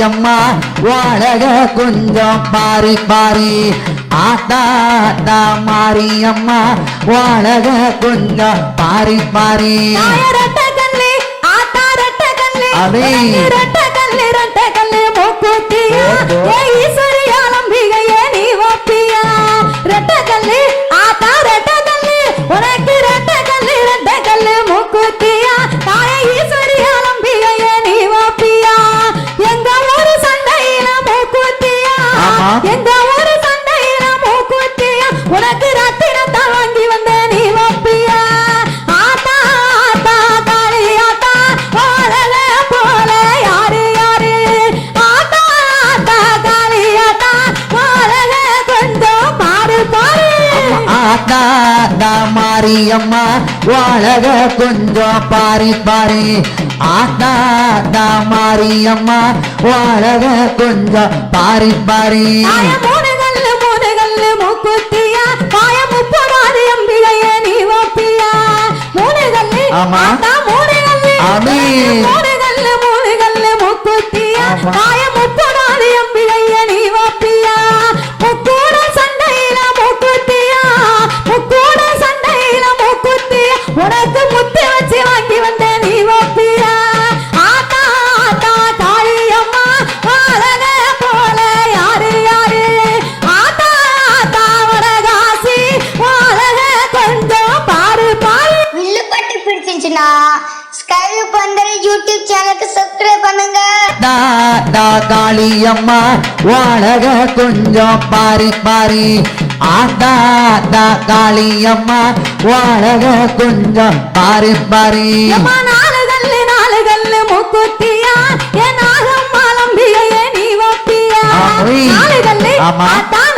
அம்மா வாழக கொஞ்சம் பாரி பாரி. ஆத்தாத்தா மாரியம்மா வாழக கொஞ்சம் பாரி பாரி. அதே உனக்கு ரெட்ட கல்லு ரெட்ட கல்லு மூக்குத்தி. மாரியம்மா வாழக கொஞ்சம் பாரி பாரி. ஆத்தாத்தா மாரியம்மா வாழக கொஞ்சம் பாரி பாரி. ஆமா. ஆமீன். மூணுகல்ல மூணுகல்ல மூக்குத்தியா. காயம் காளியம்மா வாழக கொஞ்சம் பாரி பாரி. ஆத்தா ஆத்தா காளியம்மா வாழக கொஞ்சம் பாரி பாரி. நாலு கல்லு நாலு கல்லு முக்குத்தியா? என் ஆகம் மாலம்பிகைய நீ வப்பியா? நாலு கல்லு ஆமா.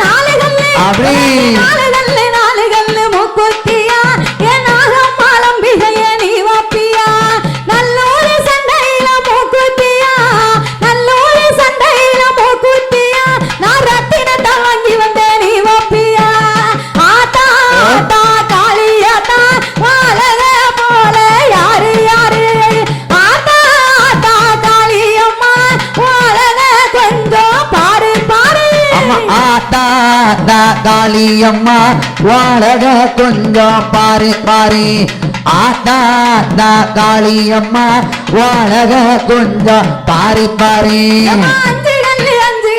நாலு கல்லு அப்படி. ஆத்தாளி அம்மா வாழக கொஞ்சம் பாரு பாரு. ஆத்தாத்தா காளி அம்மா வாழக கொஞ்சம் பாரு பாரு. ஆமா. அஞ்சு அஞ்சு அஞ்சு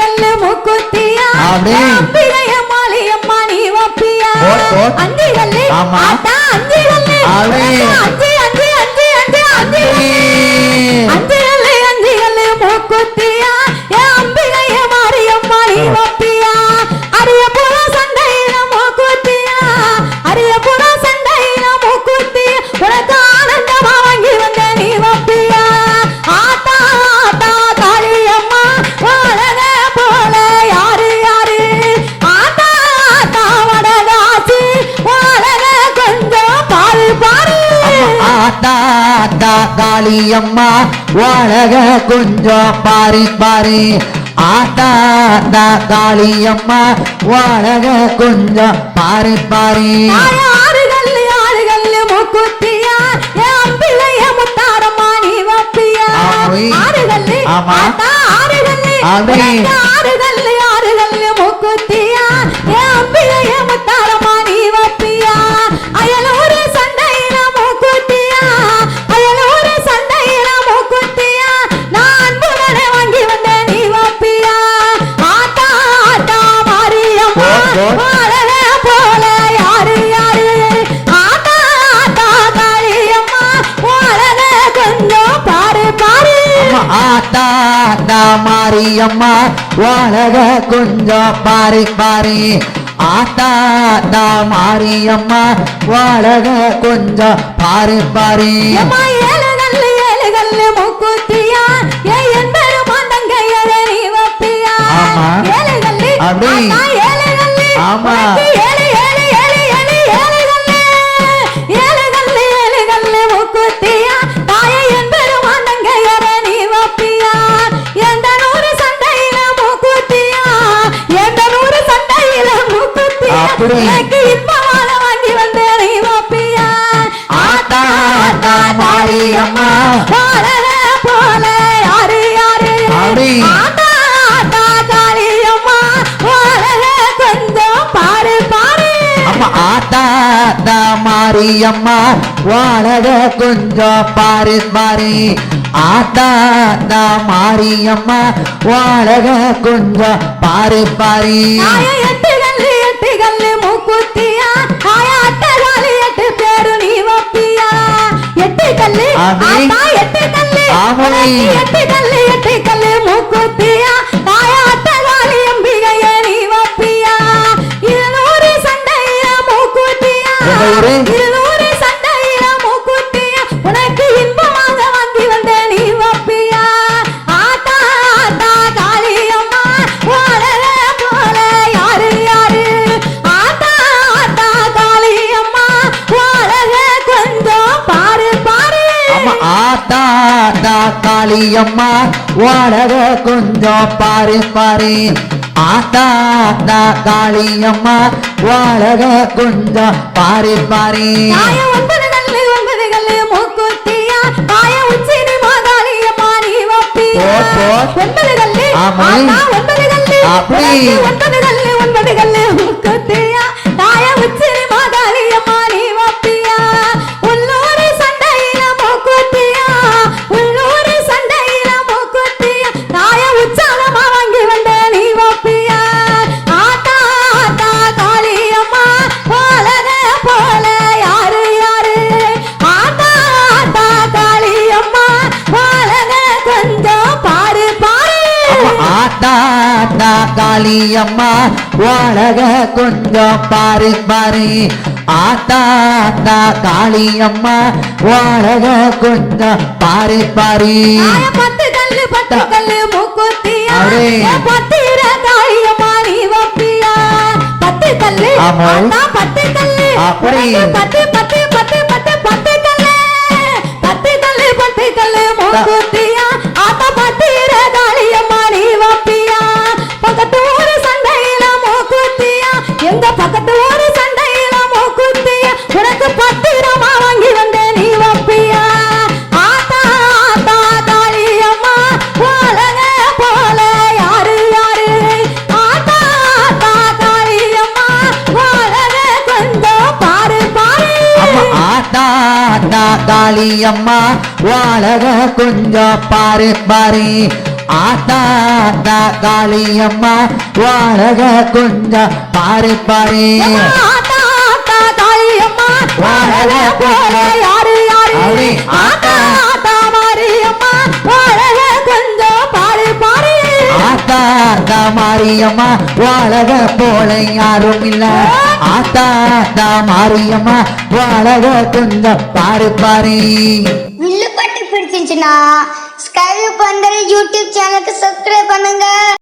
அஞ்சு அஞ்சு அஞ்சு அஞ்சு அஞ்சு மூக்குத்தி. பாரி அம்மா உலக கொஞ்சம் பாரி பாரி. ஆத்தாந்தா காளி அம்மா உலக கொஞ்சம் பாரி பாரி. ஆமா. ஆறுதல் ஆறுதல் ஆறுதல் உலக கொஞ்சம் பாரி பாரி ஆத்தாத்தா மாரியம்மா உலக கொஞ்சம் பாரி பாரி ஆமா. அப்படி ஆமா. மாரியம்மா வாழக கொஞ்சம் பாரு பாரு ஆத்தாத்தா மாரியம்மா வாழக கொஞ்சம் பாரு பாரு ஆய காளியம்மா வாழக கொஞ்சம் பாரு பாரு. ஆத்தாத்தா காளியம்மா வாழக கொஞ்சம் பாரு பாரு. ஒன்பது கல்லு ஆமா. ஆத்தா ஒன்பது கல்லு. அப்படி. ஆத்தாத்தா காளியம்மா வாழக கொஞ்சம் பாரு பாரு. ஆத்தாத்தா காளியம்மா வாழக கொஞ்சம் பாரு பாரு. பத்து கல்லு பத்து கல்லு மூக்குத்தியா. பத்திர காளியம்மா நீ வப்பியா. பத்து கல்லு. ஆத்தா பத்து கல்லு. பத்து பத்து காளியம்மா வாழக கொஞ்சம் பாரு பாரு. ஆத்தாத்தா காளியம்மா வாழக கொஞ்சம் பாரு பாரு. போலக போல யாரு யாரு? ஆத்தா மாரியம்மா மாரியம்மா வாழக போல யாரும் இல்ல. ஆத்தா ஆத்தா மாரியம்மா வாழக துந்த பாரு பாரு. வில்லுப்பட்டு பிடிச்சிருந்துச்சுன்னா ஸ்கைப் பந்தரை யூடியூப் சேனலுக்கு சப்ஸ்கிரைப் பண்ணுங்க.